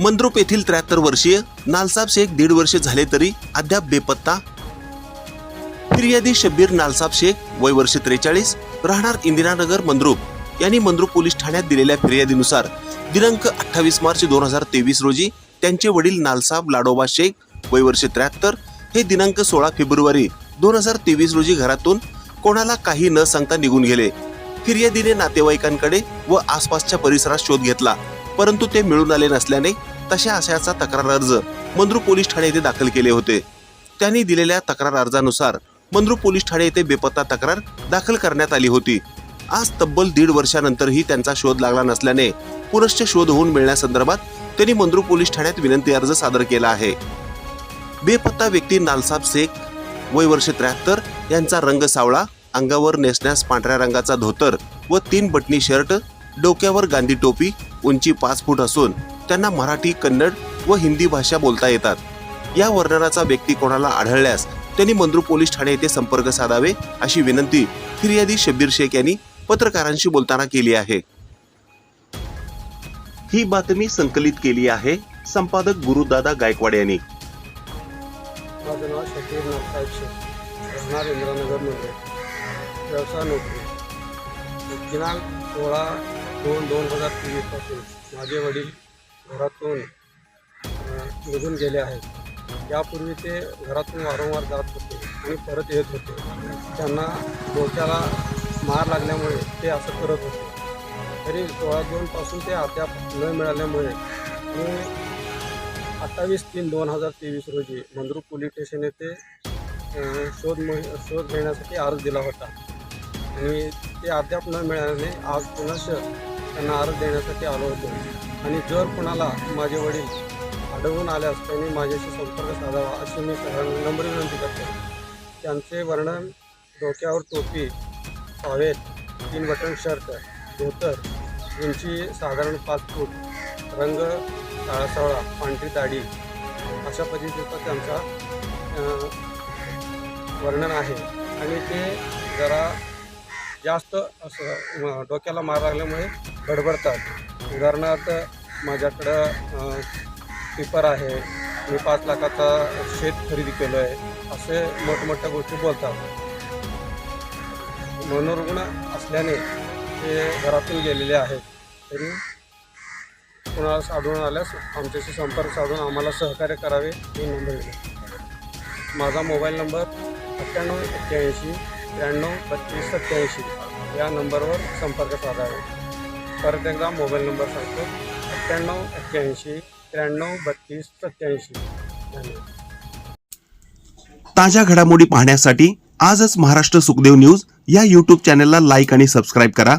मंद्रुप येथील त्र्याहत्तर वर्षीय नालसाब शेख दीड वर्ष झाले तरी अद्याप बेपत्ता. फिर्यादी शब्बीर नालसाब शेख वय वर्ष त्रेचाळीस राहणार इंदिरानगर मंद्रुप. यांनी मंद्रुप पोलीस ठाण्यात दिलेल्या फिर्यादीनुसार दिनांक अठ्ठावीस मार्च दोन हजार तेवीस रोजी त्यांचे वडील नालसाब लाडोबा शेख वय वर्ष त्र्याहत्तर हे दिनांक सोळा फेब्रुवारी दोन हजार तेवीस रोजी घरातून कोणाला काही न सांगता निघून गेले. फिर्यादीने नातेवाईकांकडे व आसपासच्या परिसरात शोध घेतला. परंतु ते मिळून आले नसल्याने तशा आशयाचा तक्रार अर्ज मंद्रू पोलीस ठाणे येथे दाखल केले होते. त्यांनी दिलेल्या तक्रार अर्जानुसार मंद्रू पोलीस ठाणे येथे बेपत्ता तक्रार दाखल करण्यात आली होती. आज तब्बल दीड वर्षानंतरही त्यांचा शोध लागला नसल्याने पुनश्च शोध होऊन मिळण्यासंदर्भात त्यांनी मंद्रू पोलीस ठाण्यात विनंती अर्ज सादर केला आहे. बेपत्ता व्यक्ती नालसाब शेख वय वर्ष त्र्याहत्तर यांचा रंग सावळा अंगावर नेसण्यास पांढऱ्या रंगाचा धोतर व तीन बटणी शर्ट डोक्यावर गांधी टोपी उंची पाच फूट असून त्यांना मराठी कन्नड व हिंदी भाषा बोलता येतात. या वर्णनाचा व्यक्ती कोणाला आढळल्यास त्यांनी मंद्रू पोलीस ठाणे येथे संपर्क साधावे अशी विनंती फिर्यादी शब्बीर शेख यांनी पत्रकारांशी बोलताना केली आहे. ही बातमी संकलित केली आहे संपादक गुरुदादा गायकवाड यांनी. माझं नाव शकीर नागसाहेब शेख राहणार व्यवसाय नोकरी. दिनांक सोळा दोन दोन हजार तेवीसपासून माझे वडील घरातून निघून गेले आहेत. यापूर्वी ते घरातून वारंवार जात होते आणि परत येत होते. त्यांना डोक्याला मार लागल्यामुळे ते असं करत होते. तरी सोळा दोनपासून ते अद्याप न मिळाल्यामुळे मी अठ्ठावीस तीन दोन हजार तेवीस रोजी मंद्रुप पोलीस स्टेशन येथे शोध मोहि शोध घेण्यासाठी अर्ज दिला होता. आणि ते अद्याप न मिळाल्याने आज पुनश त्यांना अर्ज देण्यासाठी आलो होतो. आणि जर कुणाला माझे वडील आढळून आल्यास त्यांनी माझ्याशी संपर्क साधावा अशी मी सगळ्यांना नम्र विनंती करतो. त्यांचे वर्णन डोक्यावर टोपी पावेत तीन बटन शर्ट धोतर उंची साधारण पाच फूट रंग काळासावळा पांढरी दाढी अशा पद्धतीचा त्यांचा वर्णन आहे. आणि ते जरा जास्त असं डोक्याला मार लागल्यामुळे गडबडतात उदाहरणार्थ माझ्याकडं पेपर आहे. मी पाच लाखाचा शेत खरेदी केलं आहे असे मोठमोठ्या गोष्टी बोलतात. मनोरुग्ण असल्याने ते घरातून गेलेले आहेत. तरी कुणाला आढळून आल्यास आमच्याशी संपर्क साधून आम्हाला सहकार्य करावे ही नंबर माझा मोबाईल नंबर अठ्ठ्याण्णव एक्क्याऐंशी त्र्याण्णव बत्तीस सत्त्याऐंशी या नंबरवर संपर्क साधावे परत एकदा मोबाईल नंबर सांगतो. अठ्ठ्याण्णव एक्क्याऐंशी त्र्याण्णव बत्तीस सत्त्याऐंशी. धन्यवाद. ताज्या घडामोडी पाहण्यासाठी आजच महाराष्ट्र सुखदेव न्यूज या यूट्यूब चॅनलला लाईक आणि सबस्क्राईब करा.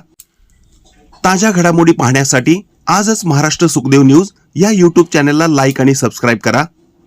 ताज्या घडामोडी पाहण्यासाठी आजच महाराष्ट्र सुखदेव न्यूज या यूट्यूब चॅनलला लाईक आणि सबस्क्राईब करा.